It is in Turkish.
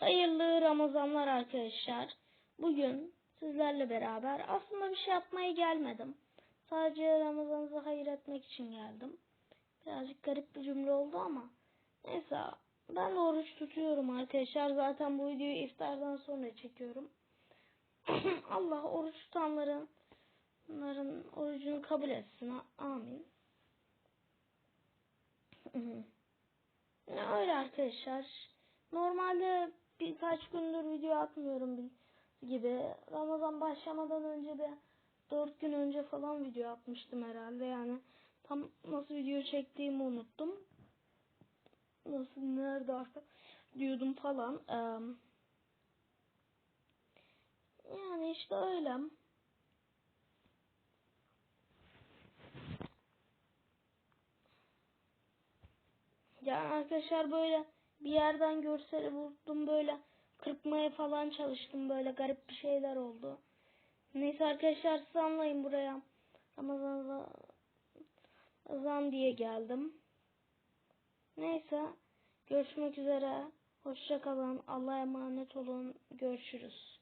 Hayırlı Ramazanlar arkadaşlar. Bugün sizlerle beraber aslında bir şey yapmaya gelmedim. Sadece Ramazanınızı hayır etmek için geldim. Birazcık garip bir cümle oldu ama. Neyse ben de oruç tutuyorum arkadaşlar. Zaten bu videoyu iftardan sonra çekiyorum. Allah oruç tutanların bunların orucunu kabul etsin. Amin. Öyle arkadaşlar. Normalde birkaç gündür video atmıyorum gibi. Ramazan başlamadan önce de 4 gün önce falan video atmıştım herhalde. Yani tam nasıl video çektiğimi unuttum. Nasıl nerede artık diyordum falan. Eee, yani işte öyle. Yani arkadaşlar böyle bir yerden görseli buldum böyle kırpmaya falan çalıştım böyle garip bir şeyler oldu. Neyse arkadaşlar siz anlayın buraya. Ramazan Ramazan diye geldim. Neyse görüşmek üzere. Hoşça kalın. Allah'a emanet olun. Görüşürüz.